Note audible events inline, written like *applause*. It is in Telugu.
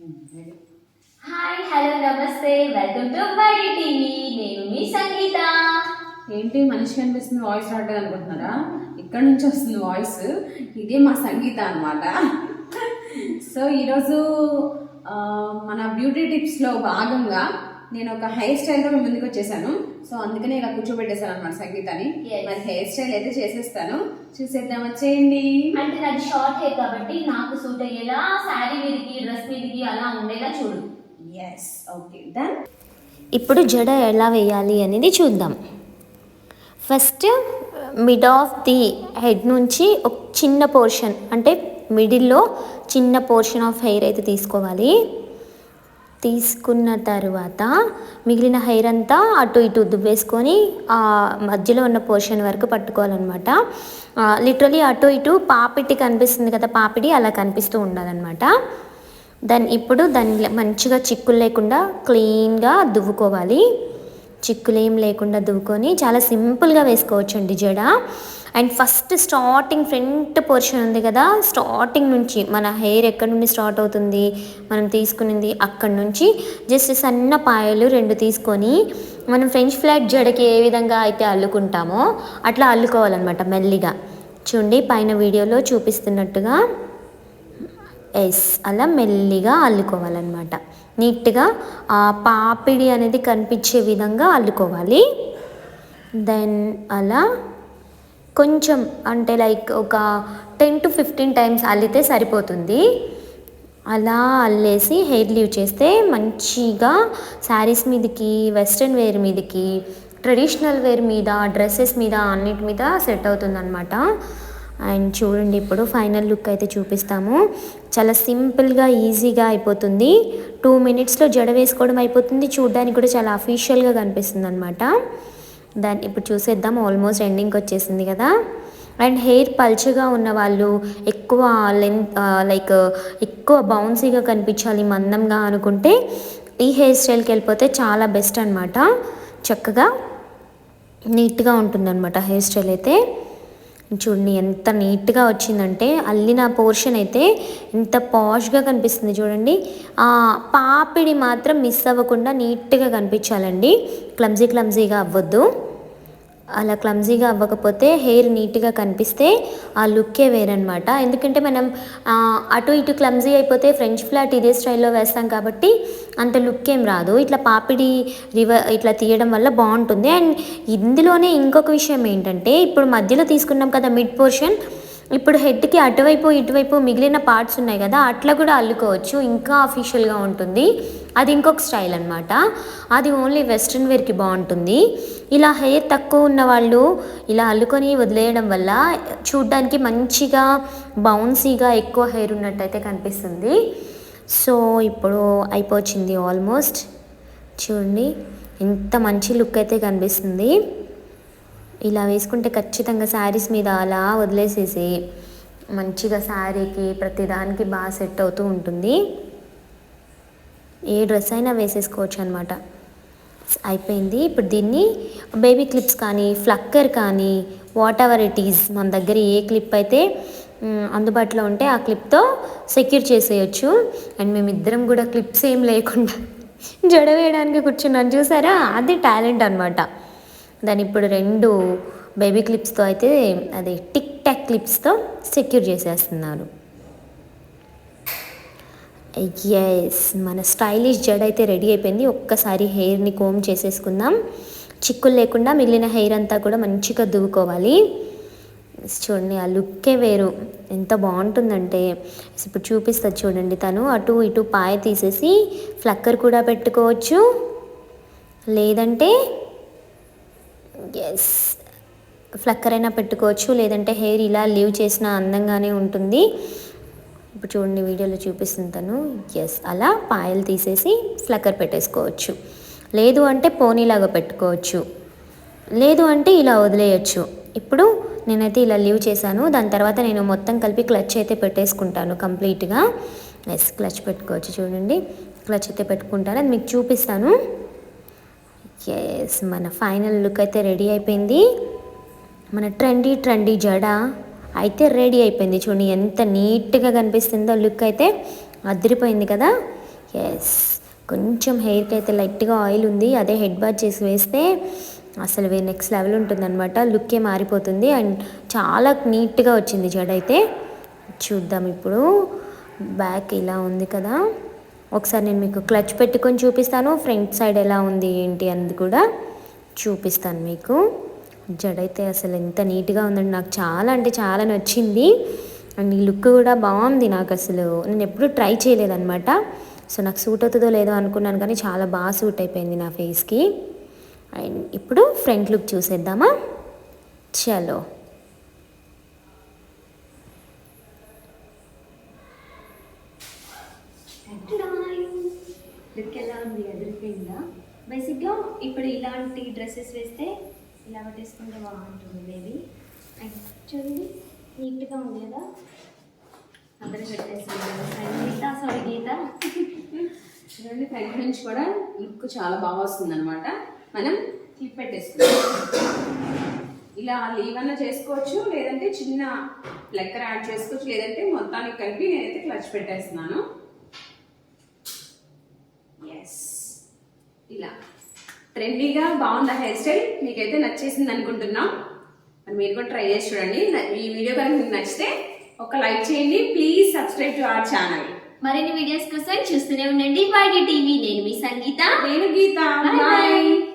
హాయ్ హలో నమస్తే. వెల్కమ్ టు బైడి టీవీ. నేను మీ సంగీత. ఏంటి మనిషి కనిపిస్తుంది వాయిస్ రావట్లేదు అనుకుంటున్నారా? ఇక్కడ నుంచి వస్తుంది వాయిస్. ఇదే మా సంగీత అనమాట సో ఈరోజు మన బ్యూటీ టిప్స్లో భాగంగా నేను ఒక హెయిర్ స్టైల్తో మీ ముందుకు వచ్చేసాను. సో అందుకనే ఇలా కూర్చోబెట్టేశాను అనమాట సంగీతాని Yes. మరి హెయిర్ స్టైల్ అయితే చేసేస్తాను. చూసేద్దాం వచ్చేయండి. అంటే నాది షార్ట్ హెయిర్ కాబట్టి నాకు సూట్ అయ్యేలా శారీ మీదకి డ్రెస్ మీదకి అలా ఉండేలా చూడు. ఎస్ ఓకే డన్ ఇప్పుడు జడ ఎలా వేయాలి అనేది చూద్దాం. First mid of the head నుంచి ఒక చిన్న పోర్షన్ అంటే మిడిల్లో చిన్న పోర్షన్ ఆఫ్ హెయిర్ అయితే తీసుకోవాలి. తీసుకున్న తర్వాత మిగిలిన హెయిర్ అంతా అటు ఇటు దువ్వేసుకొని ఆ మధ్యలో ఉన్న పోర్షన్ వరకు పట్టుకోవాలన్నమాట. లిటరలీ అటు ఇటు పాపిడి కనిపిస్తుంది కదా పాపిడి అలా కనిపిస్తూ ఉండాలన్నమాట దాన్ని ఇప్పుడు దాన్ని మంచిగా చిక్కులు లేకుండా క్లీన్గా దువ్వుకోవాలి. చిక్కులేం లేకుండా దువ్వుకొని చాలా సింపుల్గా వేసుకోవచ్చు అండి జడ. And first starting front portion ఉంది కదా స్టార్టింగ్ నుంచి మన హెయిర్ ఎక్కడి నుండి స్టార్ట్ అవుతుంది మనం తీసుకునింది అక్కడి నుంచి జస్ట్ సన్న పాయలు రెండు తీసుకొని మనం ఫ్రెంచ్ ఫ్లాట్ జడకి ఏ విధంగా అయితే అల్లుకుంటామో అట్లా అల్లుకోవాలన్నమాట మెల్లిగా. చూడండి పైన వీడియోలో చూపిస్తున్నట్టుగా ఎస్ అలా మెల్లిగా అల్లుకోవాలన్నమాట. నీట్గా ఆ పాపిడి అనేది కనిపించే విధంగా అల్లుకోవాలి. దెన్ అలా కొంచెం అంటే లైక్ ఒక టెన్ టు ఫిఫ్టీన్ టైమ్స్ అల్లితే సరిపోతుంది. అలా అల్లేసి హెయిర్ లీవ్ చేస్తే మంచిగా శారీస్ మీదకి వెస్ట్రన్ వేర్ మీదకి ట్రెడిషనల్ వేర్ మీద డ్రెస్సెస్ మీద అన్నిటి మీద సెట్ అవుతుందన్నమాట. అండ్ చూడండి ఇప్పుడు ఫైనల్ లుక్ అయితే చూపిస్తాము. చాలా సింపుల్గా ఈజీగా అయిపోతుంది. టూ మినిట్స్లో జడ వేసుకోవడం అయిపోతుంది. చూడడానికి కూడా చాలా అఫీషియల్గా కనిపిస్తుంది అనమాట దాన్ని ఇప్పుడు చూసేద్దాం. ఆల్మోస్ట్ ఎండింగ్కి వచ్చేసింది కదా. అండ్ హెయిర్ పల్చగా ఉన్న వాళ్ళు ఎక్కువ లెంత్ లైక్ ఎక్కువ బౌన్సీగా కనిపించాలి మందంగా అనుకుంటే ఈ హెయిర్ స్టైల్కి వెళ్ళిపోతే చాలా బెస్ట్ అనమాట చక్కగా నీట్గా ఉంటుందన్నమాట హెయిర్ స్టైల్ అయితే. చూడండి ఎంత నీట్గా వచ్చిందంటే అల్లిన పోర్షన్ అయితే ఎంత పాష్గా కనిపిస్తుంది చూడండి. పాపిడి మాత్రం మిస్ అవ్వకుండా నీట్గా కనిపించాలండి. క్లమ్జీ క్లమ్జీగా అవ్వద్దు. అలా క్లమ్జీగా అవ్వకపోతే హెయిర్ నీట్గా కనిపిస్తే ఆ లుక్కే వేరనమాట ఎందుకంటే మనం అటు ఇటు క్లమ్జీ అయిపోతే ఫ్రెంచ్ ఫ్లాట్ ఇదే స్టైల్లో వేస్తాం కాబట్టి అంత లుక్ ఏం రాదు. ఇట్లా పాపిడి రివ ఇట్లా తీయడం వల్ల బాగుంటుంది. అండ్ ఇందులోనే ఇంకొక విషయం ఏంటంటే ఇప్పుడు మధ్యలో తీసుకున్నాం కదా మిడ్ పోర్షన్ ఇప్పుడు హెడ్కి అటువైపు ఇటువైపు మిగిలిన పార్ట్స్ ఉన్నాయి కదా అట్లా కూడా అల్లుకోవచ్చు. ఇంకా అఫీషియల్గా ఉంటుంది. అది ఇంకొక స్టైల్ అనమాట అది ఓన్లీ వెస్ట్రన్ వేర్కి బాగుంటుంది. ఇలా హెయిర్ తక్కువ ఉన్న వాళ్ళు ఇలా అల్లుకొని వదిలేయడం వల్ల చూడ్డానికి మంచిగా బౌన్సీగా ఎక్కువ హెయిర్ ఉన్నట్టయితే కనిపిస్తుంది. సో ఇప్పుడు అయిపోయింది ఆల్మోస్ట్. చూడండి ఎంత మంచి లుక్ అయితే కనిపిస్తుంది. ఇలా వేసుకుంటే ఖచ్చితంగా శారీస్ మీద అలా వదిలేసేసి మంచిగా శారీకి ప్రతిదానికి బాగా సెట్ అవుతూ ఉంటుంది. ఏ డ్రెస్ అయినా వేసేసుకోవచ్చు అనమాట అయిపోయింది. ఇప్పుడు దీన్ని బేబీ క్లిప్స్ కానీ ఫ్లక్కర్ కానీ వాట్ ఎవర్ ఇట్ ఈజ్ మన దగ్గర ఏ క్లిప్ అయితే అందుబాటులో ఉంటే ఆ క్లిప్తో సెక్యూర్ చేసేయచ్చు. అండ్ మేమిద్దరం కూడా క్లిప్స్ ఏం లేకుండా *laughs* జడ వేయడానికి కూర్చున్నాను చూసారా? అది టాలెంట్ అనమాట దాని ఇప్పుడు రెండు బేబీ క్లిప్స్తో అయితే అది టిక్ టాక్ క్లిప్స్తో సెక్యూర్ చేసేస్తున్నారు. ఎస్ మన స్టైలిష్ జడ్ అయితే రెడీ అయిపోయింది. ఒక్కసారి హెయిర్ని కోమ్ చేసేసుకుందాం. చిక్కులు లేకుండా మిగిలిన హెయిర్ అంతా కూడా మంచిగా దువ్వుకోవాలి. చూడండి ఆ లుక్కే వేరు. ఎంత బాగుంటుందంటే. ఇప్పుడు చూపిస్తుంది చూడండి తను. అటు ఇటు పాయ తీసేసి ఫ్లక్కర్ కూడా పెట్టుకోవచ్చు. లేదంటే ఎస్ ఫ్లక్కర్ అయినా పెట్టుకోవచ్చు. లేదంటే హెయిర్ ఇలా లీవ్ చేసిన అందంగానే ఉంటుంది. ఇప్పుడు చూడండి వీడియోలో చూపిస్తుంది తను. ఎస్ అలా పాయలు తీసేసి ఫ్లక్కర్ పెట్టేసుకోవచ్చు. లేదు అంటే పోనీలాగా పెట్టుకోవచ్చు. లేదు అంటే ఇలా వదిలేయచ్చు. ఇప్పుడు నేనైతే ఇలా లీవ్ చేశాను. దాని తర్వాత నేను మొత్తం కలిపి క్లచ్ అయితే పెట్టేసుకుంటాను కంప్లీట్గా. ఎస్ క్లచ్ పెట్టుకోవచ్చు చూడండి. క్లచ్ అయితే పెట్టుకుంటాను. అది మీకు చూపిస్తాను. ఎస్ మన ఫైనల్ లుక్ అయితే రెడీ అయిపోయింది. మన ట్రెండీ ట్రెండీ జడ. అయితే రెడీ అయిపోయింది. చూడండి ఎంత నీట్గా కనిపిస్తుందో లుక్ అయితే అదిరిపోయింది కదా. ఎస్ కొంచెం హెయిర్కి అయితే లైట్గా ఆయిల్ ఉంది. అదే హెడ్ బాత్ చేసి వేస్తే అసలు వే నెక్స్ట్ లెవెల్ ఉంటుందన్నమాట. లుక్కే మారిపోతుంది అండ్ చాలా నీట్గా వచ్చింది జడ అయితే. చూద్దాం ఇప్పుడు. బ్యాక్ ఇలా ఉంది కదా. ఒకసారి నేను మీకు క్లచ్ పెట్టుకొని చూపిస్తాను. ఫ్రంట్ సైడ్ ఎలా ఉంది ఏంటి అన్నది కూడా చూపిస్తాను మీకు. జడ అయితే అసలు ఎంత నీట్గా ఉందండి. నాకు చాలా అంటే చాలా నచ్చింది. అండ్ ఈ లుక్ కూడా బాగుంది నాకు అసలు. నేను ఎప్పుడూ ట్రై చేయలేదన్నమాట. సో నాకు సూట్ అవుతుందో లేదో అనుకున్నాను కానీ చాలా బాగా సూట్ అయిపోయింది నా ఫేస్కి. అండ్ ఇప్పుడు ఫ్రంట్ లుక్ చూసేద్దామా? చలో. లుక్ ఎలా ఉంది? బేసిక్గా ఇప్పుడు ఇలాంటి డ్రెస్సెస్ వేస్తే ఇలా పెట్టేసుకుంటే బాగుంటుంది బేబీ అండ్ నీట్గా ఉంది కదా అందరూ పెట్టేసుకుంటారు సంగీత సారీ గీత. చూడండి ఫ్రంట్ నుంచి కూడా లుక్ చాలా బాగా వస్తుంది అనమాట మనం క్లిప్ పెట్టేసుకుంటాం ఇలా లీవ్ అన్న చేసుకోవచ్చు లేదంటే చిన్న లెక్కర్ యాడ్ చేసుకోవచ్చు లేదంటే మొత్తానికి కలిపి నేనైతే క్లచ్ పెట్టేస్తున్నాను. ఎస్ ఇలా. ట్రెండీగా బాగుంది హెయిర్ స్టైల్ మీకైతే నచ్చేసింది అనుకుంటున్నాం. మరి మీరు కూడా ట్రై చేసి చూడండి. ఈ వీడియో కనుక మీకు నచ్చితే ఒక లైక్ చేయండి. Please subscribe to our channel మరిన్ని వీడియోస్ కోసం చూస్తూనే ఉండండి. వాడి టీవీ నేను మీ సంగీత. నేను గీత. బాయ్